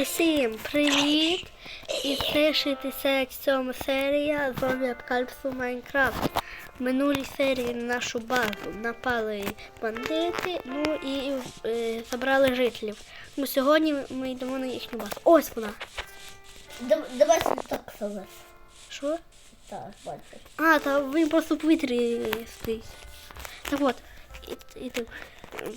Всім привіт! І це 67 серія зомбі Апокаліпсу Майнкрафт. В минулій серії на нашу базу напали бандити, ну і е, забрали жителів. Ну сьогодні ми йдемо на їхню базу. Ось вона. Дав- Давай так сказати. Що? Так, бачиш. А, та він просто в повітрі стоїть. Так от. І, і, так,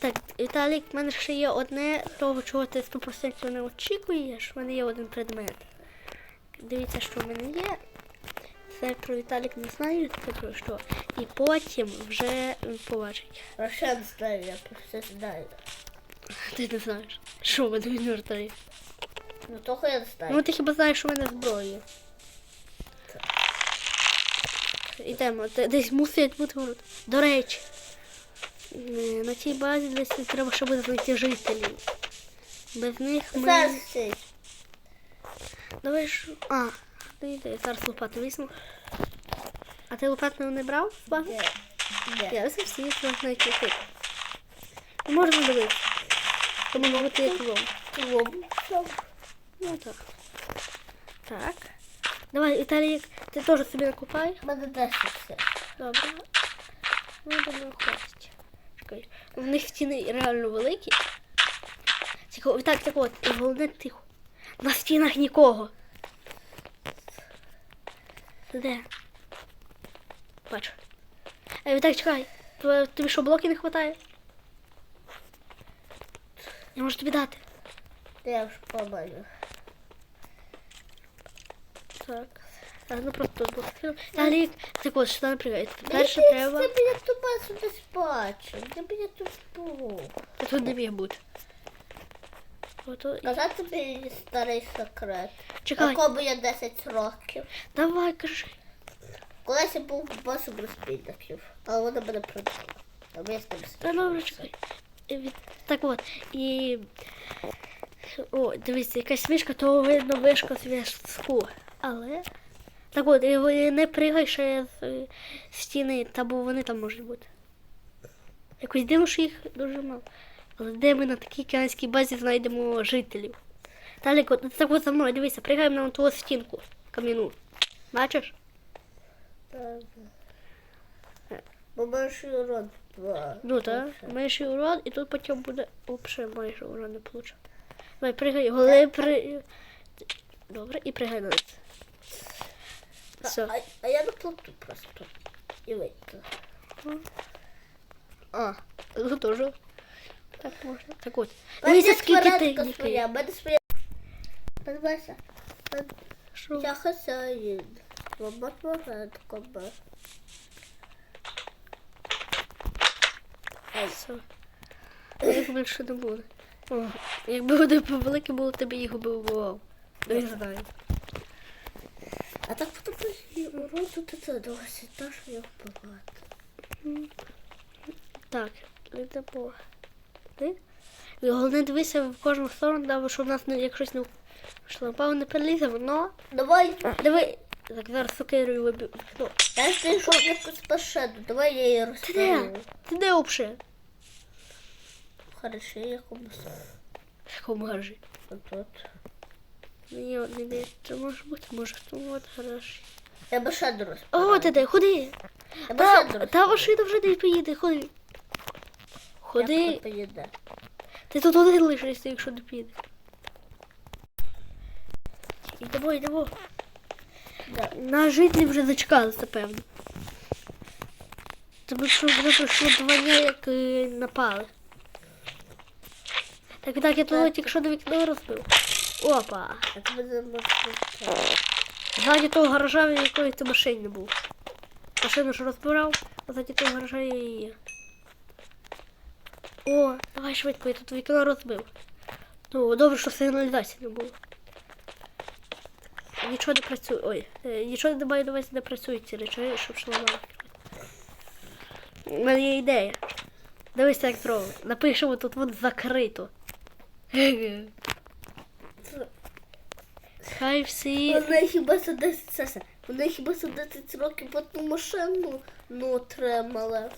так, Віталік, в мене ще є одне того, чого ти 100% не очікуєш. В мене є один предмет. Дивіться, що в мене є. Це про Віталік не знаю, це про що. І потім вже він побачить. Рошен знаю, я про все знаю. Ти не знаєш. Що в мене він вертає? Ну того я знаю. Ну ти хіба знаєш, що в мене зброя. Ідемо, десь мусить бути ворот. До речі, на цій базі десь треба ще буде знайти жителів. Без них ми. Зараз все. Давай ж. А, ти йди, зараз лопату візьму. А ти лопату не брав з бази? Де? Де? Я ось всі знайти тут. Можна дивитися. Тому може бути як лом. Лом. Ну так. Так. Давай, Віталік, ти теж собі накупай. У мене теж все. Добре. Ну, думаю, хватить. Чекай. В них стіни реально великі. Тихо, так, так от, і головне тихо. На стінах нікого. Де? Бачу. Ей, Вітак, чекай. Тобі- Тобі що, блоки не вистачає? Я можу тобі дати. Я вже побачу. Так. Ну просто тут блок. Віталік, так от, що наприклад. Перше треба. біля туба сюди бачу. Я біля тут був. Та Тут не міг бути. Ото... Казати тобі старий секрет. Чекай, Якому я 10 років. давай, кажи. Колись я був босом розпільників, але вона мене продала. Тому я з ним Та добре, чекай. Від- Так от, і. О, дивіться, якась вишка, то видно вишка зв'язку. Але. Так от, і не пригай ще з е, стіни, та бо вони там можуть бути. Якось дивно, що їх дуже мало. Але де ми на такій океанській базі знайдемо жителів? Далі, от, так от за мною, дивися, пригаємо на ту стінку кам'яну. Бачиш? Бо перший урод два. Ну так, маєш і урон, і тут потім буде взагалі майже урон не получив. Давай, пригай, голи при. Добре, і пригай на це. Все. А, а я наплату просто. І вийду. А, ну теж. Так можна. Так от. Дивіться, скільки техніки. своя, в мене своя. Подивися. Що? Я хазяїн. Мама творедка би. Все. Їх більше не буде. О, якби вони великі було, тобі їх би вбивав. Не знаю. А так потім і урод тут це досі та що я вбивати. Так, йдемо. Ти? І головне дивися в кожну сторону, да, щоб нас не, як щось не. Павло не перелізе, воно. Давай. Диви. Так, зараз сокирою виб'ю. Ну, Я знайшов якусь пашеду. Давай я її Ти де? розставлю. Ти де взагалі? Хорошо, я комусь. В якому гаражі? Отут. Мені от не дає, це може бути, може хто от гараж. Я башеду розставлю. О, ти де, ходи. Я Та, башеду та машина вже не поїде, ходи. Ходи. поїде. Ти тут один лишишся, якщо не піде. Йдемо, йдемо. Да. На жителі вже зачекалися, певно. Тому що вже пройшло два дні, як е, напали. Так, так, я тут тільки що до вікна розбив. Опа! А тебе не можна. Ззаді того гаража, в якої ти машин не був. Машину ж розбирав, а ззаді того гаража я її. О, давай швидко, я тут вікно розбив. Ну, добре, що сигналізації не було. Нічого не працює. Ой, е, нічого не маю на увазі не працюють ці речі, щоб шламати. У мене є ідея. Дивись, як зробимо. Напишемо тут от закрито. Хай всі. Вона хіба за 10 Саса, Вона хіба за 10 років одну машину ну, отримала.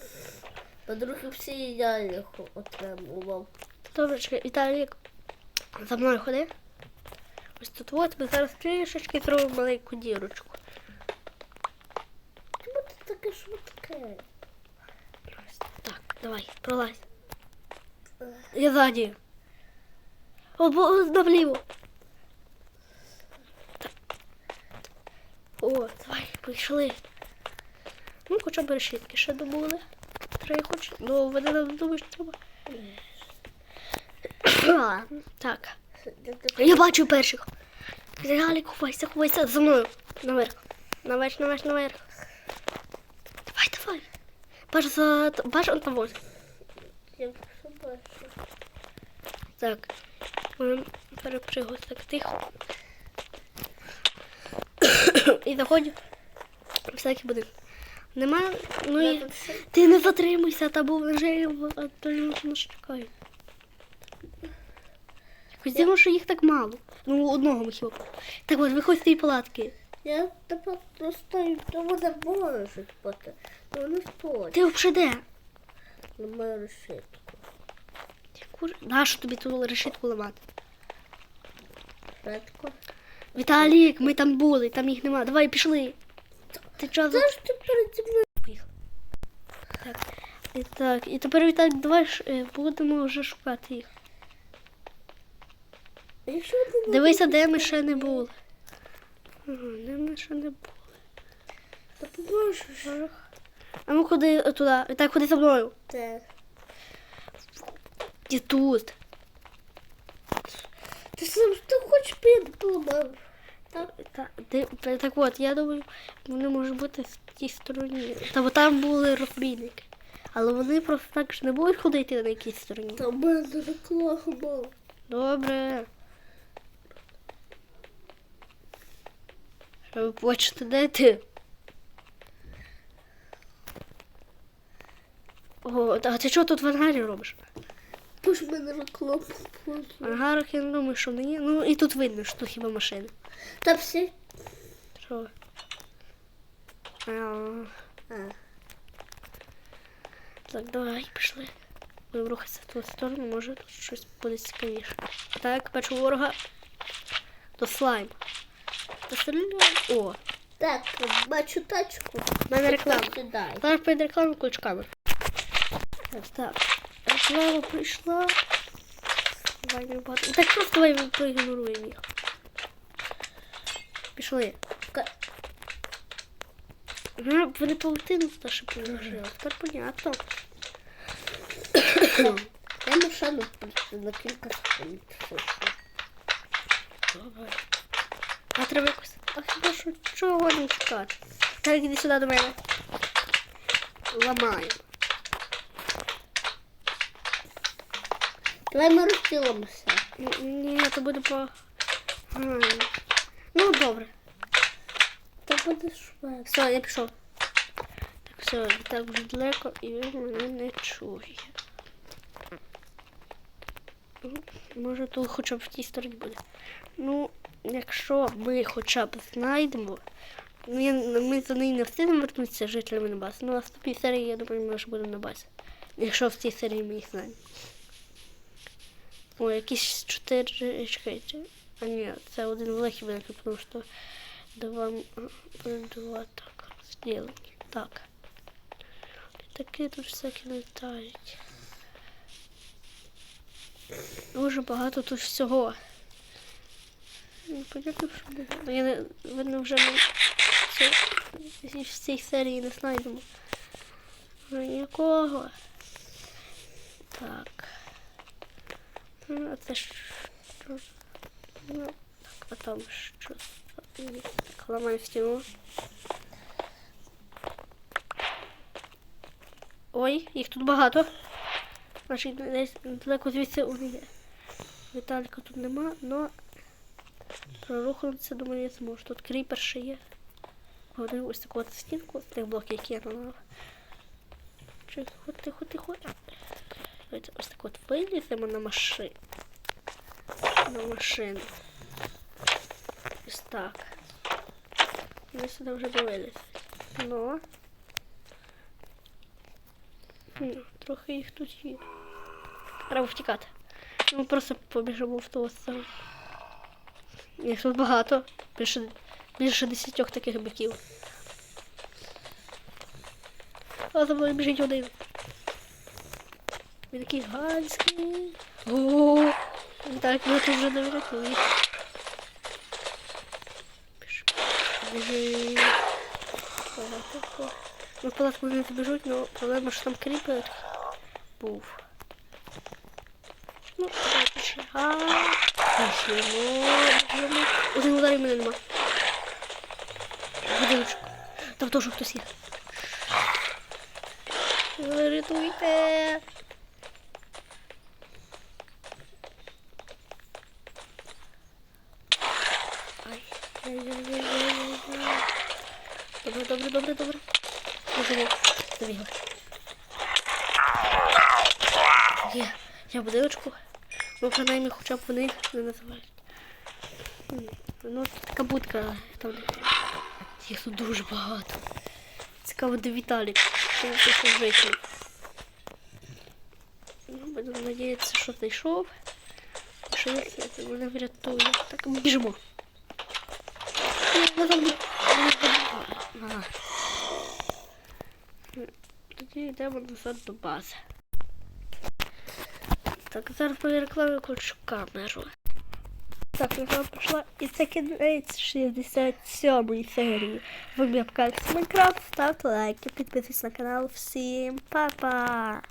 По-друге, всі я їх отримував. Добре, чекай, Віталік. За мною ходи. Ось тут от ми зараз трішечки зробимо маленьку дірочку. Чому ти таке швидке? Так, давай, пролазь. Я ззаді. О, бо навліво. О, давай, пішли. Ну, хоча б решітки ще добули. Три хоч. Ну, вони нам думають, що треба. Так. Я бачу перших. Реалі, ховайся, ховайся за мною. Наверх. Наверх, наверх, наверх. Давай, давай. Баш за. Баш он. Я бачу. Так. Будемо так тихо. І заходь. в Всякий будинок. Нема. Ну і. Ти не затримуйся, та був вже нас чекають. Якось дивно, що їх так мало. Ну, одного ми хіба. Так от, виходь з тієї палатки. Я тепер достаю, то вони можуть бути. Ну вони стоять Ти взагалі де? на мою решітку. Яку Нащо тобі ту решітку ламати? Швидко. Віталік, ми там були, там їх нема. Давай пішли. Ти ж ти перед зі мною. Так. І так, і тепер Віталік, давай е, будемо вже шукати їх. Дивися, де ми ще не були. Ага, де ми ще не були. То поможеш. А ну ходи туди. Віталік, ходи за мною. Де? І тут. Ти сам що хочеш підумав? Так, та- де- так от, я думаю, вони можуть бути в тій стороні. Та бо там були розбійники. Але вони просто так ж не будуть ходити на якійсь стороні. Та в мене реклама. Добре. Що ви хочете, де ти? О, а ти що тут в ангарі робиш? В мене. В ангарах я не думаю, що не є. Ну і тут видно, що тут хіба машини. Та всі. Що? А, А. Так, давай, пішли. Будемо рухатися в ту сторону, може тут щось буде цікавіше. Так, бачу ворога. То слайм. То. О, Так, бачу тачку. в мене реклама. Зараз перед рекламою ключками. Так, Реклама прийшла. Давай не багато. Так просто давай проігноруємо їх. Пішли. Вони паутину теж положили. Тепер понятно. Я машину на кілька секунд. Добре. А треба якось. А хіба що чого не чекати? Так, іди сюди до мене. Ламаємо. Давай ми розділимося. Ні, це буде по. Ну, добре. Та буде швидко. Все, я пішов. Так, все, так вже далеко і він мене не чує. Ну, Може тут хоча б в тій стороні буде. Ну, якщо ми хоча б знайдемо, ну, я, ми за неї не встигнемо вернутися жителями на базу. Ну, а в наступній серії, я думаю, ми вже будемо на базі. Якщо в цій серії ми їх знайдемо. О, якісь чотири. Чекайте. А ні, це один великий великий, тому що два, два так розділені. Так. Такі тут всякі літають. Дуже багато тут всього. Ну, Понятно, що. Ну, Я не, видно, вже ми це, в цій серії не знайдемо. Ну, Якого? Так. Ну, це що? Ну, так, а там що? Ламаю стіну. Ой, їх тут багато. Значить, десь далеко звідси вони є. Віталіка тут нема, але прорухатися, думаю, я зможу. Тут кріпер ще є. Говорю ось таку от стінку тих блоків, які я наламав. Тихо, тихо, тихо. Давайте ось так от виліземо на машину. На машину. Ось так. Ми сюди вже дивились. Ну. Ну, Трохи їх тут є. Треба втікати. Ми просто побіжимо в сторону. Їх тут багато. Більше, більше десятьох таких биків. А за мною біжить один. Він такий ганський. О, так, ми тут вже не врятує. Біж- Біжи. Ну, в палатку вони не біжуть, але проблема, що там кріпер був. Ну, давайте ще. А, біжимо, біжимо. Один ударів мене нема. Будиночок. Там теж хтось є. Рятуйте. Добре, добре, добре, добре. Є. Я будиночку. Ну, принаймні, хоча б вони не називають. Ну, така будка. Там їх тут дуже багато. Цікаво, де Віталік. Житель. Ну, будемо надіятися, що знайшов. Що їх мене врятує. Так, ми біжимо. Ні, назад не- не забігай. Ага. Тоді йдемо назад до бази. Так, зараз перекладаю включу камеру. Так, реклама пішла. І це кінець 67 серії. Ви мене Майнкрафт, ставте лайки, підписуйтесь на канал. Всім па-па!